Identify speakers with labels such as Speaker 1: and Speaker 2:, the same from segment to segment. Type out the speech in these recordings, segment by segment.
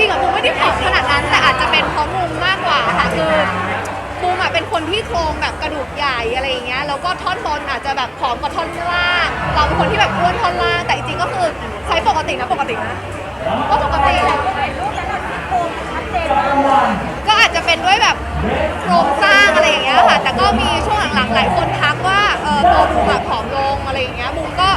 Speaker 1: ริงๆอะบูไม่ได้ผอมขนาดนั้น แต่อาจจะเป็นเพราะมุมมากกว่าค่ะคือบูมอะเป็นคนที่โครงแบบกระดูกใหญ่อะไรอย่างเงี้ยแล้วก็ท่อนบนอาจจะแบบผอมกว่าท่อนล่างเราเป็นคนที่แบบอ้วนท่อนล่างแต่จริงๆก็คือใช้ปกตินะปกตินะก็ปกติก็อาจจะเป็นด้วยแบบโครงสร้างอะไรอย่างเงี้ยค่ะ แต่ก็มีช่วงหลังๆหลายคนทักว่าเออตัวบูมอะผอมลงอะไรอย่างเงี้ยบูมก็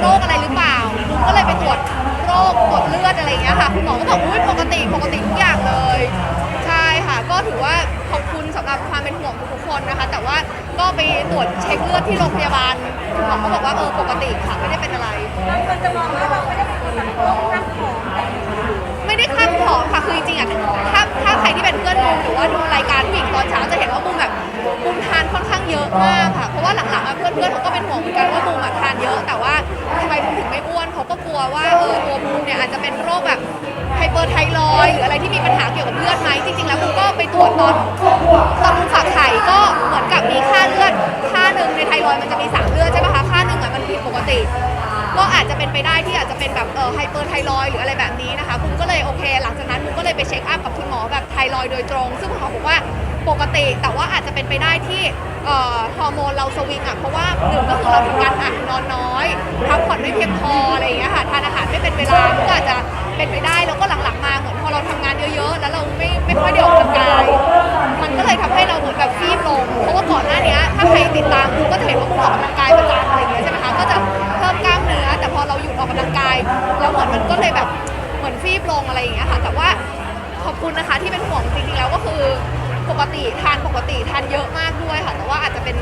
Speaker 1: โรคอะไรหรือเปล่าบูมก็เลยไปตรวจโรคตรวจเลือดอะไรอย่างเงี้ยค่ะคุณหมอก็บอกอุ้ยปกติปกติทุกอย่างเลย ใช่ค่ะ ก็ถือว่าขอบคุณสำหรับความเป็นห่วงทุกๆคนนะคะ แต่ว่าก็ไปตรวจเช็คเลือดที่โรงพยาบาลคุณหมอก็บอกว่าเออปกติค่ะไม่ได้เป็นอะไร
Speaker 2: บางคนจะมองว่าเราไม่ได้เป็นคนแบบโรคร่างผอม
Speaker 1: ไม่ได้คาดผอมค่ะคือจริงๆอะถ้าถ้าใครที่เป็นเพื่อนบูมหรือ ว่าดูรายการผู้หญิงตอนเช้าจะเห็นว่าบูมแบบบูมทานค่อนข้างเยอะมากค่ะ เพราะว่าหลังๆอะเพื่อนๆเขาก็เป็นห่วงเหมือนกันว่าบูมอะทานเยอะแต่ว่าทำไมบูมถึงไม่อ้วนเขาก็กลัวว่าเออตัวบูมเนี่ยอาจจะเป็นโรคแบบไฮเปอร์ไทรอยด์หรืออะไรที่มีปัญหาเกี่ยวกับเลือดไหมจริงๆ แล้วบูมก็ไปตรวจตอนตอนบูมฝากไข่ก็เหมือนกับมีค่าเลือดค่าหนึ่งในไทรอยด์มันจะมีสามเลือดใช่ปะคะค่าหนึ่งอะมันผิดปกติ ก็อาจจะเป็นไปได้ที่อาจจะเป็นแบบเออไฮเปอร์ไทรอยด์หรืออะไรแบบนี้นะคะบุมก็เลยโอเค รอยด์โดยตรง ซึ่งคุณหมอบอกว่าปกติ แต่ว่าอาจจะเป็นไปได้ที่เอ่อฮอร์โมนเราสวิงอะเพราะว่าหนึ่งก็คือเราทำงานหนักนอนน้อยพักผ่อนไม่เพียงพออะไรอย่างเงี้ยค่ะทานอาหารไม่เป็นเวลาก็อาจจะเป็นไปได้แล้วก็หลังๆมาเหมือนพอเราทำงานเยอะๆ แล้วเราไม่ไม่ค่อยได้ออกกำลังกาย มันก็เลยทำให้เราเหมือนแบบฟีบลง เพราะว่าก่อนหน้านี้ถ้าใครติดตามบูก็จะเห็นว่าบูออกกำลังกายประจำอะไรอย่างเงี้ยใช่ไหมคะก็จะเพิ่มกล้ามเนื้อแต่พอเราหยุดออกกำลังกายแล้วเหมือนมันก็เลยแบบ เหมือนฟีบลงอะไรอย่างเงี้ยค่ะ แต่ว่า ขอบคุณนะคะที่เป็นห่วงจริงๆแล้วก็คือปกติทานปกติทานเยอะมากด้วยค่ะ แต่ว่าอาจจะเป็น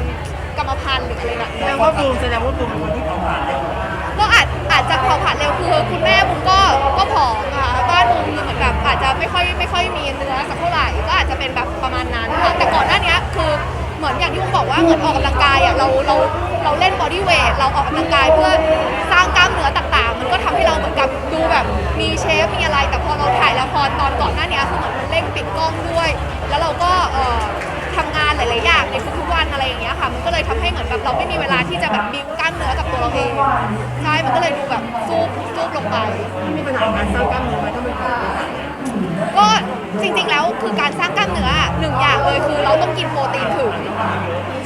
Speaker 1: กรรมพันธุ์หรืออะไรแบบ
Speaker 3: แส
Speaker 1: นี้
Speaker 3: ดงว่าบูมแสดงว่าบูมเป็นคนที่เผาผลาญเร็ว
Speaker 1: ก็อาจอาจจะเผาผลาญเร็วคือคุณแม่บุมก็ก็ผอมค่ะบ้านบุมคือเหมือนแบบอาจจะไม่ค่อยไม่ค่อยมีเนื้อสักเท่าไหร่ก็อาจจะเป็นแบบประมาณนั้นค่ะแต่ก่อนหน้านี้คือเหมือนอย่างที่บุมบอกว่าเหมือนออกกำลังกายอะเราเราเราเล่นบอดี้เวทเราออกกำลังกายเพื่อสร้างกล้ามเนื้อต่าง เร่งปิดกล้องด้วย แล้วเราก็เอ่อทำงานหลาย ๆ อย่างในทุกๆวันอะไรอย่างเงี้ยค่ะ มันก็เลยทำให้เหมือนแบบเราไม่มีเวลาที่จะแบบบิวกล้ามเนื้อกับตัวเราเอง ใช่ มันก็เลยดูแบบซูบซูบลงไป
Speaker 3: มีปัญหาการสร้างกล้ามเนื้อไหมถ้ามันเกิด
Speaker 1: ก็จริงๆ แล้วคือการสร้างกล้ามเนื้ออะหนึ่งอย่างเลยคือเราต้องกินโปรตีนถึง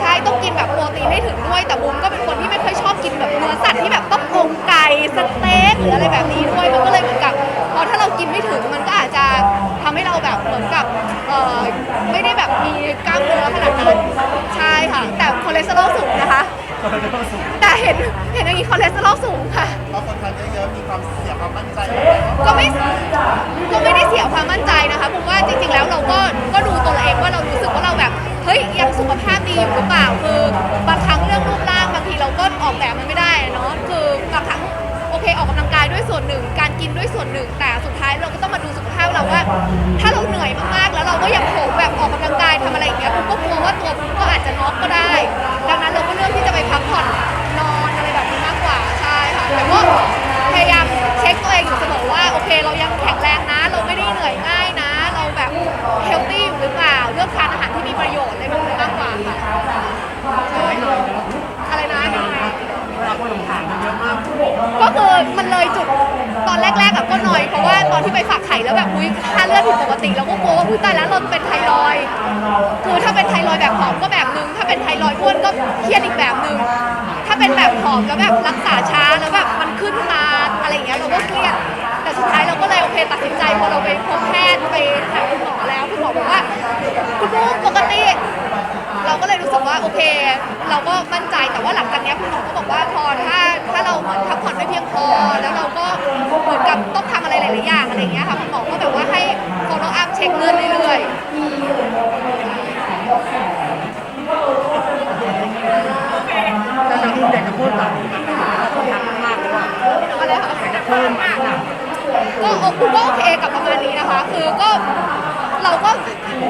Speaker 1: ใช่ต้องกินแบบโปรตีนให้ถึงด้วย แต่บุมก็เป็นคนที่ไม่ค่อยชอบกินแบบ แต่เห็นเห็นอย่างนี้คอเลสเตอรอลสูงค่ะ
Speaker 4: บางคนทานเยอะๆมีความเสียความมั่นใจ
Speaker 1: ก็ไม่ก็ไม่ได้เสียความมั่นใจนะคะผมว่าจริง ๆ แล้วเราก็ก็ดูตัวเราเองว่าเรารู้สึกว่าเราแบบเฮ้ยยังสุขภาพดีอยู่หรือเปล่าคือบางครั้งเรื่องรูปร่างบางทีเราก็ออกแบบมันไม่ได้อะเนาะคือบางครั้งโอเคออกกำลังกายด้วยส่วนหนึ่ง การกินด้วยส่วนหนึ่ง แต่สุดท้ายเราก็ต้องมาดูสุขภาพเราว่า ถ้าเราเหนื่อยมาก แต่ก็พยายามเช็คตัวเองอยู่เสมอว่าโอเคเรายังแข็งแรงนะ เราไม่ได้เหนื่อยง่ายนะ เราแบบเฮลตี้อยู่หรือเปล่าเลือกทานอาหารที่มีประโยชน์อะไรแบบนี้มากกว่าค่ะอะไรนะ
Speaker 3: หนเยอะมาก
Speaker 1: ก็คือมันเลยจุดตอนแรกๆกับก็หน่อยเพราะว่าตอนที่ไปฝากไข่แล้วแบบอุ้ยค่าเลือดผิดปกติเราก็กลัวว่าอุ้ยตายแล้วเราเป็นไทรอยด์คือถ้าเป็นไทรอยด์แบบผอมก็แบบนึงถ้าเป็นไทรอยด์อ้วนก็เครียดอีกแบบนึงถ้าเป็นแบบผอมแล้วแบบรักษาช้าแล้วแบบ เงี้ยเราเครียดแต่สุดท้ายเราก็เลยโอเคตัดสินใจพอเราไปพบแพทย์ไปหาคุณหมอแล้วคุณหมอบอกว่าคุณลูกปกติ เราก็เลยรู้สึกว่าโอเค เราก็มั่นใจแต่ว่าหลังจากเนี้ยคุณหมอก็บอกว่าพอถ้าถ้าเราเหมือนพักผ่อนไม่เพียงพอ แล้วเราก็เหมือนกับต้องทำอะไรหลายๆอย่างอะไรอย่างเงี้ยค่ะคุณหมอก็แบบว่าให้ follow up เช็คเลือดเรื่อยๆ
Speaker 3: แต่ทางบูมอยากจะพูดแบบคนทักมากๆเลยว่า
Speaker 1: ๆ อะไรคะ
Speaker 3: อยากจะเพิ่มน้ำหนัก
Speaker 1: ก็โอเคก็โอเคกับประมาณนี้นะคะ คือก็เราก็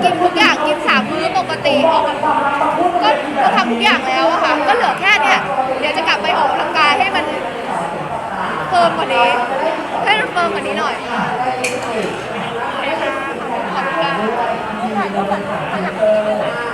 Speaker 1: กินทุกอย่างกินสามมื้อปกติออกก็ก็ทำทุกอย่างแล้วอะค่ะ ก็เหลือแค่เนี่ยเดี๋ยวจะกลับไปออกกำลังกายให้มันเฟิร์มกว่านี้ ให้มันเฟิร์มกว่านี้หน่อยค่ะขอบคุณค่ะ